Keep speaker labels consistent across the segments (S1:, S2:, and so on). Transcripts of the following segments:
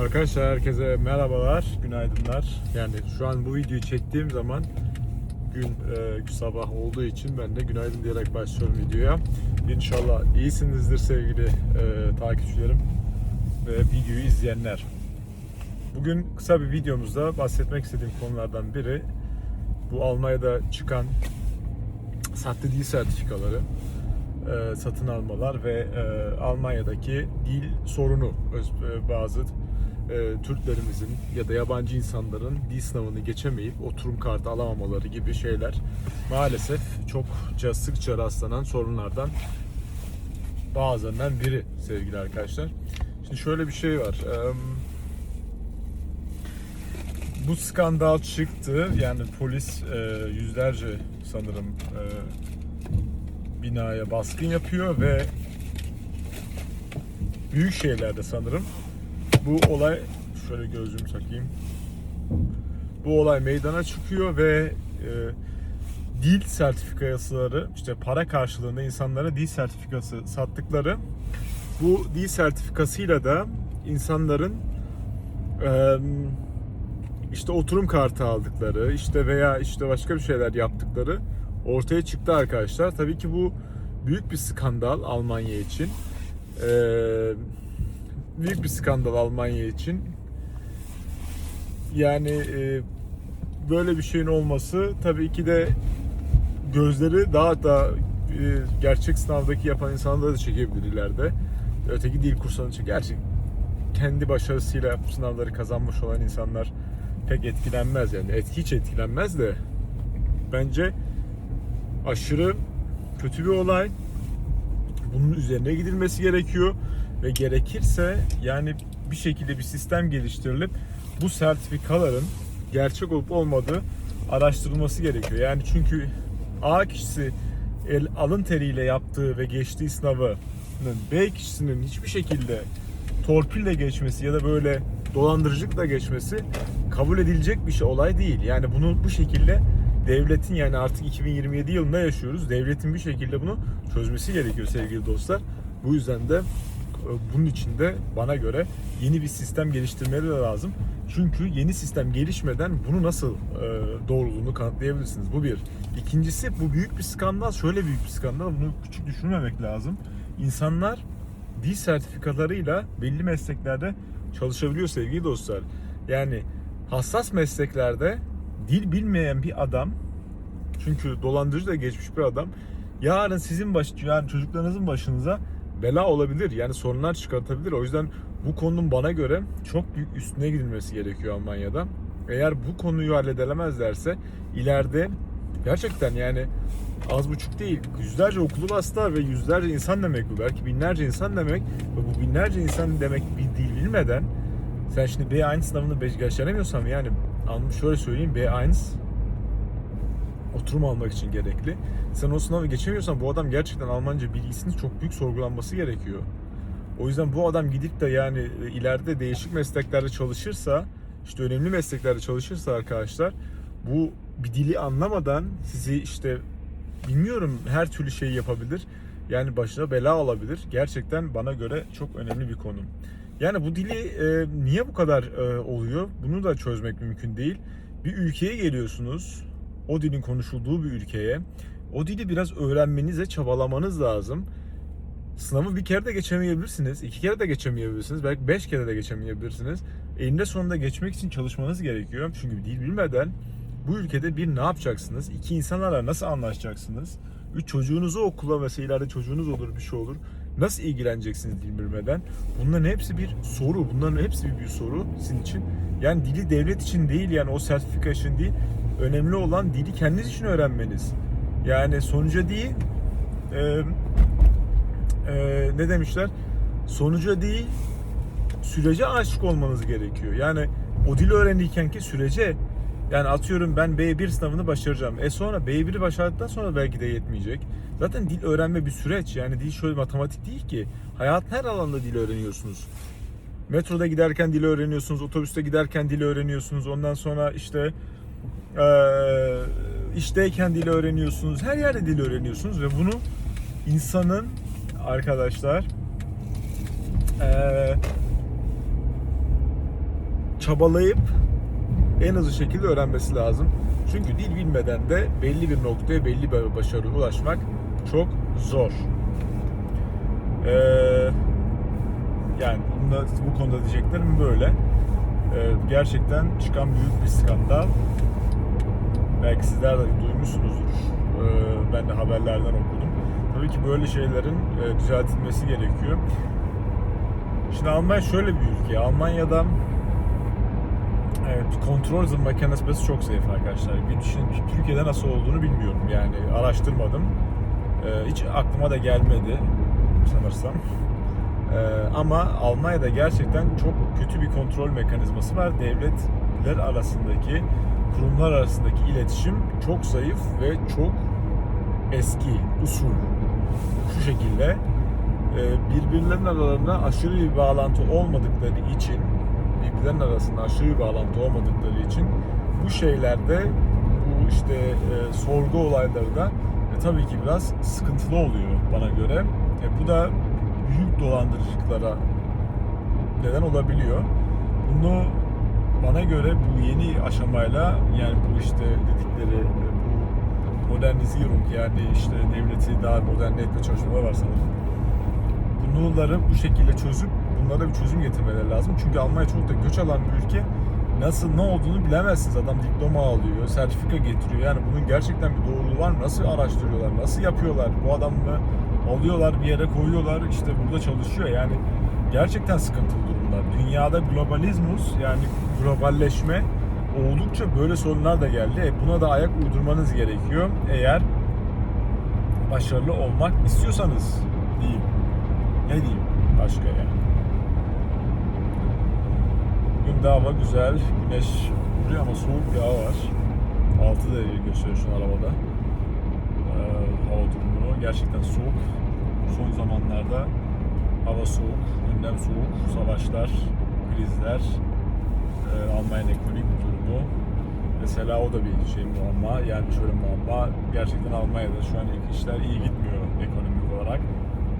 S1: Arkadaşlar herkese merhabalar, günaydınlar. Yani şu an bu videoyu çektiğim zaman gün e, sabah olduğu için ben de günaydın diyerek başlıyorum videoya. İnşallah iyisinizdir sevgili e, takipçilerim ve videoyu izleyenler. Bugün kısa bir videomuzda bahsetmek istediğim konulardan biri bu Almanya'da çıkan sahte dil sertifikaları e, satın almalar ve e, Almanya'daki dil sorunu öz- e, bazı e, Türklerimizin ya da yabancı insanların dil sınavını geçemeyip oturum kartı alamamaları gibi şeyler maalesef çokça sıkça rastlanan sorunlardan bazılarından biri sevgili arkadaşlar. Şimdi şöyle bir şey var. Em, bu skandal çıktı. Yani polis e, yüzlerce sanırım e, binaya baskın yapıyor ve büyük şehirlerde sanırım bu olay şöyle gözlüğümü takayım. Bu olay meydana çıkıyor ve e, dil sertifikasıları işte para karşılığında insanlara dil sertifikası sattıkları bu dil sertifikasıyla da insanların e, işte oturum kartı aldıkları işte veya işte başka bir şeyler yaptıkları ortaya çıktı arkadaşlar. Tabii ki bu büyük bir skandal Almanya için. Ee, büyük bir skandal Almanya için. Yani e, böyle bir şeyin olması tabii ki de gözleri daha da e, gerçek sınavdaki yapan insanları da çekebilir ileride. Öteki dil kurslarını çek. Gerçi kendi başarısıyla sınavları kazanmış olan insanlar pek etkilenmez yani. Et, hiç etkilenmez de bence aşırı kötü bir olay. Bunun üzerine gidilmesi gerekiyor ve gerekirse yani bir şekilde bir sistem geliştirilip bu sertifikaların gerçek olup olmadığı araştırılması gerekiyor. Yani çünkü A kişisi el, alın teriyle yaptığı ve geçtiği sınavının B kişisinin hiçbir şekilde torpille geçmesi ya da böyle dolandırıcılıkla geçmesi kabul edilecek bir şey olay değil. Yani bunu bu şekilde devletin yani artık 2027 yılında yaşıyoruz. Devletin bir şekilde bunu çözmesi gerekiyor sevgili dostlar. Bu yüzden de bunun için de bana göre yeni bir sistem geliştirmeleri de lazım. Çünkü yeni sistem gelişmeden bunu nasıl e, doğruluğunu kanıtlayabilirsiniz? Bu bir. İkincisi bu büyük bir skandal. Şöyle büyük bir skandal. Bunu küçük düşünmemek lazım. İnsanlar dil sertifikalarıyla belli mesleklerde çalışabiliyor sevgili dostlar. Yani hassas mesleklerde dil bilmeyen bir adam çünkü dolandırıcı da geçmiş bir adam yarın sizin baş yani çocuklarınızın başınıza bela olabilir. Yani sorunlar çıkartabilir. O yüzden bu konunun bana göre çok büyük üstüne gidilmesi gerekiyor Almanya'da. Eğer bu konuyu halledilemezlerse ileride gerçekten yani az buçuk değil yüzlerce okulu bastılar ve yüzlerce insan demek bu. Belki binlerce insan demek ve bu binlerce insan demek bir dil bilmeden sen şimdi B1 sınavını geçiremiyorsan yani şöyle söyleyeyim B1 oturum almak için gerekli. Sen o sınavı geçemiyorsan bu adam gerçekten Almanca bilgisini çok büyük sorgulanması gerekiyor. O yüzden bu adam gidip de yani e, ileride değişik mesleklerde çalışırsa, işte önemli mesleklerde çalışırsa arkadaşlar bu bir dili anlamadan sizi işte bilmiyorum her türlü şeyi yapabilir. Yani başına bela olabilir. Gerçekten bana göre çok önemli bir konu. Yani bu dili e, niye bu kadar e, oluyor? Bunu da çözmek mümkün değil. Bir ülkeye geliyorsunuz. O dilin konuşulduğu bir ülkeye. O dili biraz öğrenmenize çabalamanız lazım. Sınavı bir kere de geçemeyebilirsiniz. iki kere de geçemeyebilirsiniz. Belki beş kere de geçemeyebilirsiniz. Eninde sonunda geçmek için çalışmanız gerekiyor. Çünkü dil bilmeden bu ülkede bir ne yapacaksınız? İki insanlarla nasıl anlaşacaksınız? Üç çocuğunuzu okula mesela ileride çocuğunuz olur bir şey olur. Nasıl ilgileneceksiniz dil bilmeden? Bunların hepsi bir soru. Bunların hepsi bir, bir soru sizin için. Yani dili devlet için değil yani o sertifika için değil. Önemli olan dili kendiniz için öğrenmeniz. Yani sonuca değil e, e, ne demişler? Sonuca değil sürece aşık olmanız gerekiyor. Yani o dili öğrenirken ki sürece yani atıyorum ben B1 sınavını başaracağım. E sonra B1'i başardıktan sonra belki de yetmeyecek. Zaten dil öğrenme bir süreç. Yani dil şöyle matematik değil ki. Hayatın her alanda dil öğreniyorsunuz. Metroda giderken dil öğreniyorsunuz, otobüste giderken dil öğreniyorsunuz. Ondan sonra işte eee işteyken dil öğreniyorsunuz. Her yerde dil öğreniyorsunuz ve bunu insanın arkadaşlar eee çabalayıp en hızlı şekilde öğrenmesi lazım. Çünkü dil bilmeden de belli bir noktaya, belli bir başarıya ulaşmak çok zor. Ee, yani bunda, bu konuda diyeceklerim böyle. Ee, gerçekten çıkan büyük bir skandal. Belki sizler de duymuşsunuzdur. Ee, ben de haberlerden okudum. Tabii ki böyle şeylerin e, düzeltilmesi gerekiyor. Şimdi Almanya şöyle bir ülke. Almanya'da Evet, kontrol mekanizması çok zayıf arkadaşlar. Bir düşünün, Türkiye'de nasıl olduğunu bilmiyorum yani araştırmadım. Ee, hiç aklıma da gelmedi sanırsam. Ee, ama Almanya'da gerçekten çok kötü bir kontrol mekanizması var. Devletler arasındaki, kurumlar arasındaki iletişim çok zayıf ve çok eski, usul. Şu şekilde e, birbirlerinin aralarında aşırı bir bağlantı olmadıkları için birbirlerinin arasında aşırı bir bağlantı olmadıkları için bu şeylerde bu işte e, sorgu olayları da e, tabii ki biraz sıkıntılı oluyor bana göre. E, bu da büyük dolandırıcılıklara neden olabiliyor. Bana göre bu yeni aşamayla yani bu işte dedikleri bu modernizierung yani işte devleti daha moderne etme çalışmaları var sanırım. Bunları bu şekilde çözüp bunlara bir çözüm getirmeleri lazım. Çünkü Almanya çok da göç alan bir ülke. Nasıl ne olduğunu bilemezsiniz. Adam diploma alıyor, sertifika getiriyor. Yani bunun gerçekten bir doğruluğu var? Nasıl araştırıyorlar? Nasıl yapıyorlar? Bu adamı alıyorlar bir yere koyuyorlar. işte burada çalışıyor. Yani gerçekten sıkıntılı durumlar. Dünyada globalizmus yani globalleşme oldukça böyle sorunlar da geldi. E buna da ayak uydurmanız gerekiyor. Eğer başarılı olmak istiyorsanız diyeyim. Ne diyeyim başka yani. Bugün de hava güzel. Güneş vuruyor ama soğuk bir hava var. 6 derece gösteriyor şu arabada. Ee, hava durumu gerçekten soğuk. Son zamanlarda hava soğuk, gündem soğuk, savaşlar, krizler, e, Almanya'nın ekonomik durumu. Mesela o da bir şey muamma. Yani şöyle muamma. Gerçekten Almanya'da şu an işler iyi gitmiyor ekonomik olarak.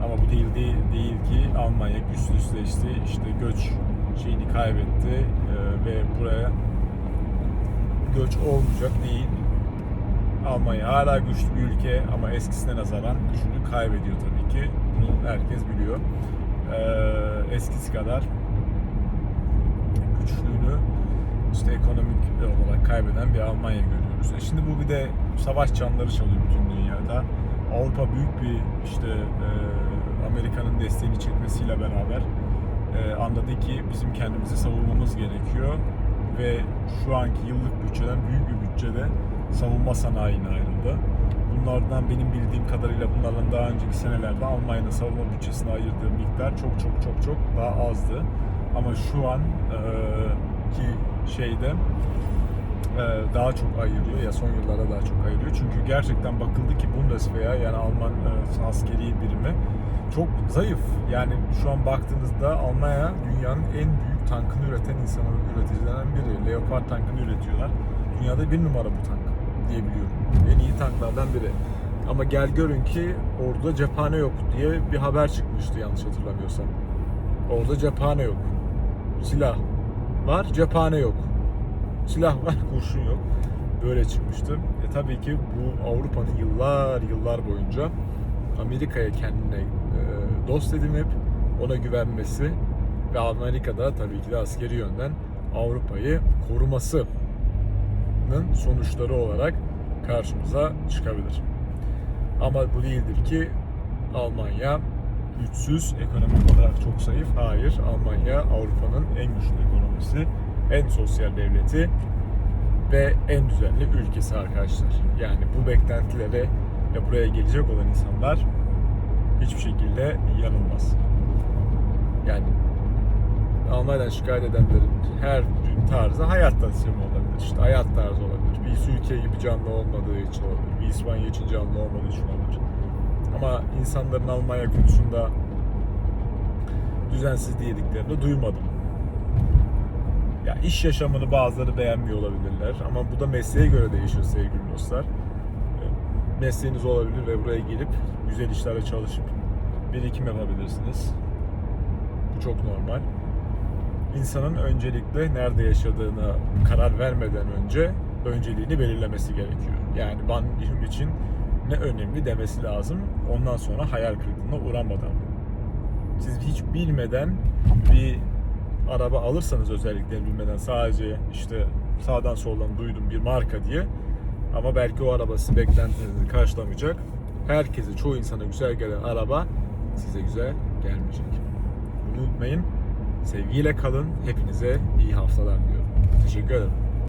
S1: Ama bu değil değil, değil ki Almanya güçsüzleşti, işte göç şeyini kaybetti e, ve buraya göç olmayacak değil. Almanya hala güçlü bir ülke ama eskisine nazaran gücünü kaybediyor tabii ki. Bunu herkes biliyor. E, eskisi kadar güçlüğünü işte ekonomik olarak kaybeden bir Almanya görüyoruz. E şimdi bu bir de savaş canları çalıyor bütün dünyada. Avrupa büyük bir işte e, Amerika'nın desteğini çekmesiyle beraber e, anladı ki bizim kendimizi savunmamız gerekiyor ve şu anki yıllık bütçeden büyük bir bütçede savunma sanayine ayrıldı. Bunlardan benim bildiğim kadarıyla bunlardan daha önceki senelerde Almanya'nın savunma bütçesine ayırdığı miktar çok çok çok çok daha azdı. Ama şu an e, ki şeyde e, daha çok ayırıyor ya son yıllarda daha çok ayırıyor. Çünkü gerçekten bakıldı ki Bundeswehr yani Alman e, askeri birimi çok zayıf. Yani şu an baktığınızda Almanya dünyanın en büyük tankını üreten insanı üreticilerinden biri. Leopard tankını üretiyorlar. Dünyada bir numara bu tank diyebiliyorum. En iyi tanklardan biri. Ama gel görün ki orada cephane yok diye bir haber çıkmıştı yanlış hatırlamıyorsam. Orada cephane yok. Silah var, cephane yok. Silah var, kurşun yok. Böyle çıkmıştı. E tabii ki bu Avrupa'nın yıllar yıllar boyunca Amerika'ya kendine e, dost edinip ona güvenmesi ve Amerika'da tabii ki de askeri yönden Avrupa'yı korumasının sonuçları olarak karşımıza çıkabilir. Ama bu değildir ki Almanya güçsüz, ekonomik olarak çok zayıf. Hayır, Almanya Avrupa'nın en güçlü ekonomisi, en sosyal devleti ve en düzenli ülkesi arkadaşlar. Yani bu beklentilere ve buraya gelecek olan insanlar hiçbir şekilde yanılmaz. Yani Almanya'dan şikayet edenlerin her tarzı hayat tarzı olabilir. İşte hayat tarzı olabilir. Bir ülke gibi canlı olmadığı için olabilir. Bir İspanya için canlı olmadığı için olabilir. Ama insanların Almanya konusunda düzensiz diyediklerini duymadım. Ya iş yaşamını bazıları beğenmiyor olabilirler ama bu da mesleğe göre değişir sevgili dostlar. Mesleğiniz olabilir ve buraya gelip güzel işlerle çalışıp birikim yapabilirsiniz. Bu çok normal. İnsanın öncelikle nerede yaşadığına karar vermeden önce önceliğini belirlemesi gerekiyor. Yani benim için ne önemli demesi lazım. Ondan sonra hayal kırıklığına uğramadan. Siz hiç bilmeden bir araba alırsanız özellikle bilmeden sadece işte sağdan soldan duydum bir marka diye ama belki o araba sizin beklentinizi karşılamayacak. Herkese, çoğu insana güzel gelen araba size güzel gelmeyecek. Bunu unutmayın. Sevgiyle kalın. Hepinize iyi haftalar diliyorum. Teşekkür ederim.